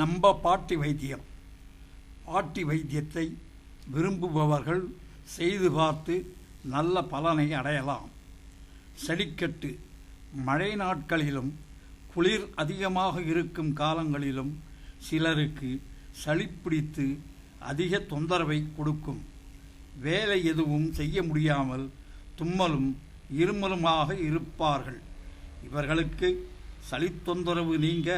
நம்ப பாட்டி வைத்தியம். பாட்டி வைத்தியத்தை விரும்புபவர்கள் செய்து பார்த்து நல்ல பலனை அடையலாம். செடிக்கட்டு மழை நாட்களிலும் குளிர் அதிகமாக இருக்கும் காலங்களிலும் சிலருக்கு சளி பிடித்து அதிக தொந்தரவை கொடுக்கும். வேலை எதுவும் செய்ய முடியாமல் தும்மலும் இருமலுமாக இருப்பார்கள். இவர்களுக்கு சளி தொந்தரவு நீங்க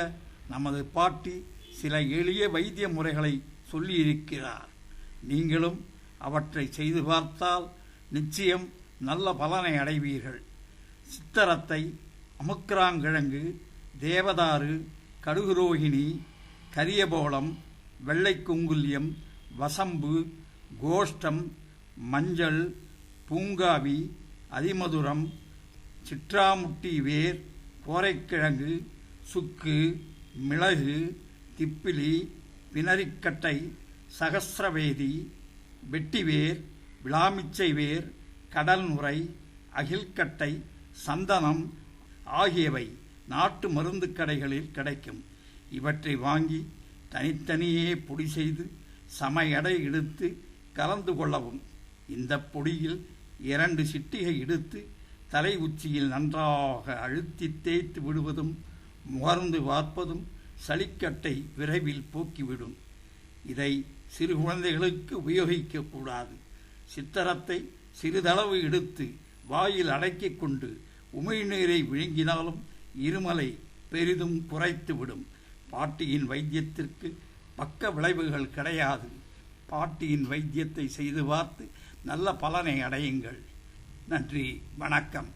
நமது பாட்டி சில எளிய வைத்திய முறைகளை சொல்லியிருக்கிறார். நீங்களும் அவற்றை செய்து பார்த்தால் நிச்சயம் நல்ல பலனை அடைவீர்கள். சித்தரத்தை அமுக்கிராங்கிழங்கு தேவதாரு கடுகுரோகிணி கரியபோளம் வெள்ளை குங்குல்யம் வசம்பு கோஷ்டம் மஞ்சள் பூங்காவி அதிமதுரம் சிற்றாமுட்டி வேர் கோரைக்கிழங்கு சுக்கு மிளகு திப்பிலி பிணறிக்கட்டை சகசிரவேதி வெட்டிவேர் விளாமிச்சை வேர் கடல் நுரை அகில்கட்டை சந்தனம் ஆகியவை நாட்டு மருந்து கடைகளில் கிடைக்கும். இவற்றை வாங்கி தனித்தனியே பொடி செய்து சம எடை எடுத்து கலந்து கொள்ளவும். இந்த பொடியில் இரண்டு சிட்டிகை எடுத்து தலை உச்சியில் நன்றாக அழுத்தி தேய்த்து விடுவதும் முகர்ந்து பார்ப்பதும் சளிக்கட்டை விரைவில் போக்கிவிடும். இதை சிறு குழந்தைகளுக்கு உபயோகிக்கக்கூடாது. சித்தரத்தை சிறிதளவு எடுத்து வாயில் அடக்கிக் கொண்டு உமிழ்நீரை விழுங்கினாலும் இருமலை பெரிதும் குறைத்துவிடும். பாட்டியின் வைத்தியத்திற்கு பக்க விளைவுகள் கிடையாது. பாட்டியின் வைத்தியத்தை செய்து பார்த்து நல்ல பலனை அடையுங்கள். நன்றி வணக்கம்.